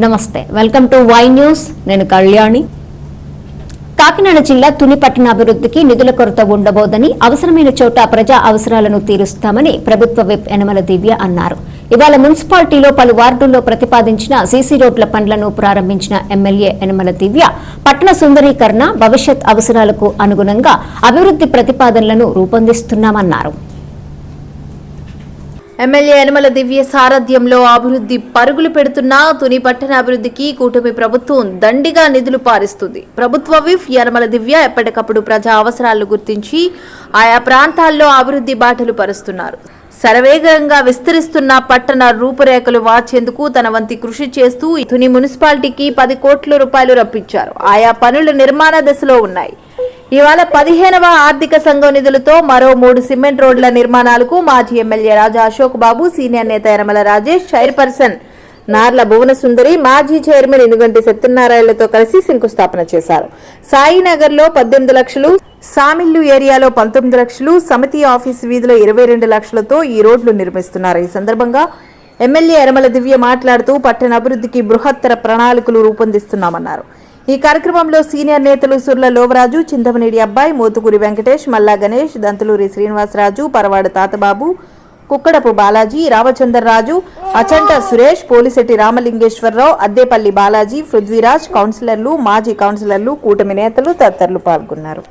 నమస్తే. Welcome to Y news నేను కళ్యాణి. కాకినాడ జిల్లా తుని పట్టణ అభివృద్ధికి నిధుల కొరత ఉండబోదని అవసరమైన చోట ప్రజా అవసరాలను తీరుస్తామని ప్రభుత్వ విప్ యనమల దివ్య అన్నారు. ఇవాళ మున్సిపాలిటీలో పలు వార్డుల్లో ప్రతిపాదించిన సీసీ రోడ్ల పనులను ప్రారంభించిన ఎమ్మెల్యే యనమల దివ్య పట్టణ సుందరీకరణ భవిష్యత్ అవసరాలకు అనుగుణంగా అభివృద్ధి ప్రతిపాదనలను రూపొందిస్తున్నామన్నారు. ఎమ్మెల్యే యనమల దివ్య సారథ్యంలో అభివృద్ధి పరుగులు పెడుతున్న తుని పట్టణ అభివృద్ధికి కూటమి ప్రభుత్వం దండిగా నిధులు పారిస్తుంది. ప్రభుత్వ విఫ్ యనమల దివ్య ఎప్పటికప్పుడు ప్రజా అవసరాలను గుర్తించి ఆయా ప్రాంతాల్లో అభివృద్ధి బాటలు పరుస్తున్నారు. శరవేగంగా విస్తరిస్తున్న పట్టణ రూపురేఖలు మార్చేందుకు తన వంతి కృషి చేస్తూ తుని మున్సిపాలిటీకి పది కోట్ల రూపాయలు రప్పించారు. ఆయా పనులు నిర్మాణ దశలో ఉన్నాయి. ఇవాళ పదిహేనవ ఆర్థిక సంఘం నిధులతో మరో మూడు సిమెంట్ రోడ్ల నిర్మాణాలకు మాజీ ఎమ్మెల్యే రాజా అశోక్ బాబు సీనియర్ నేత యనమల రాజేష్ చైర్పర్సన్ నార్ల భువన సుందరి మాజీ చైర్మన్ ఇనుగంటి సత్యనారాయణలతో కలిసి శంకుస్థాపన చేశారు. సాయినగర్లో పద్దెనిమిది లక్షలు సామిల్లు ఏరియాలో పంతొమ్మిది లక్షలు సమితి ఆఫీస్ వీధిలో ఇరవై రెండు లక్షలతో ఈ రోడ్లు నిర్మిస్తున్నారు. ఈ సందర్భంగా ఎమ్మెల్యే ఎరమల దివ్య మాట్లాడుతూ పట్టణ అభివృద్ధికి బృహత్తర ప్రణాళికలు రూపొందిస్తున్నామన్నారు. ఈ కార్యక్రమంలో సీనియర్ నేతలు సుర్ల లోవరాజు చింతమనేడి అబ్బాయి మోతుకూరి వెంకటేష్ మల్లా గణేష్ దంతులూరి శ్రీనివాసరాజు పరవాడ తాతబాబు కుక్కడపు బాలాజీ రామచందర్రాజు అచంట సురేష్ పోలిశెట్టి రామలింగేశ్వరరావు అద్దేపల్లి బాలాజీ పృథ్వీరాజ్ కౌన్సిలర్లు మాజీ కౌన్సిలర్లు కూటమి నేతలు తదితరులు పాల్గొన్నారు.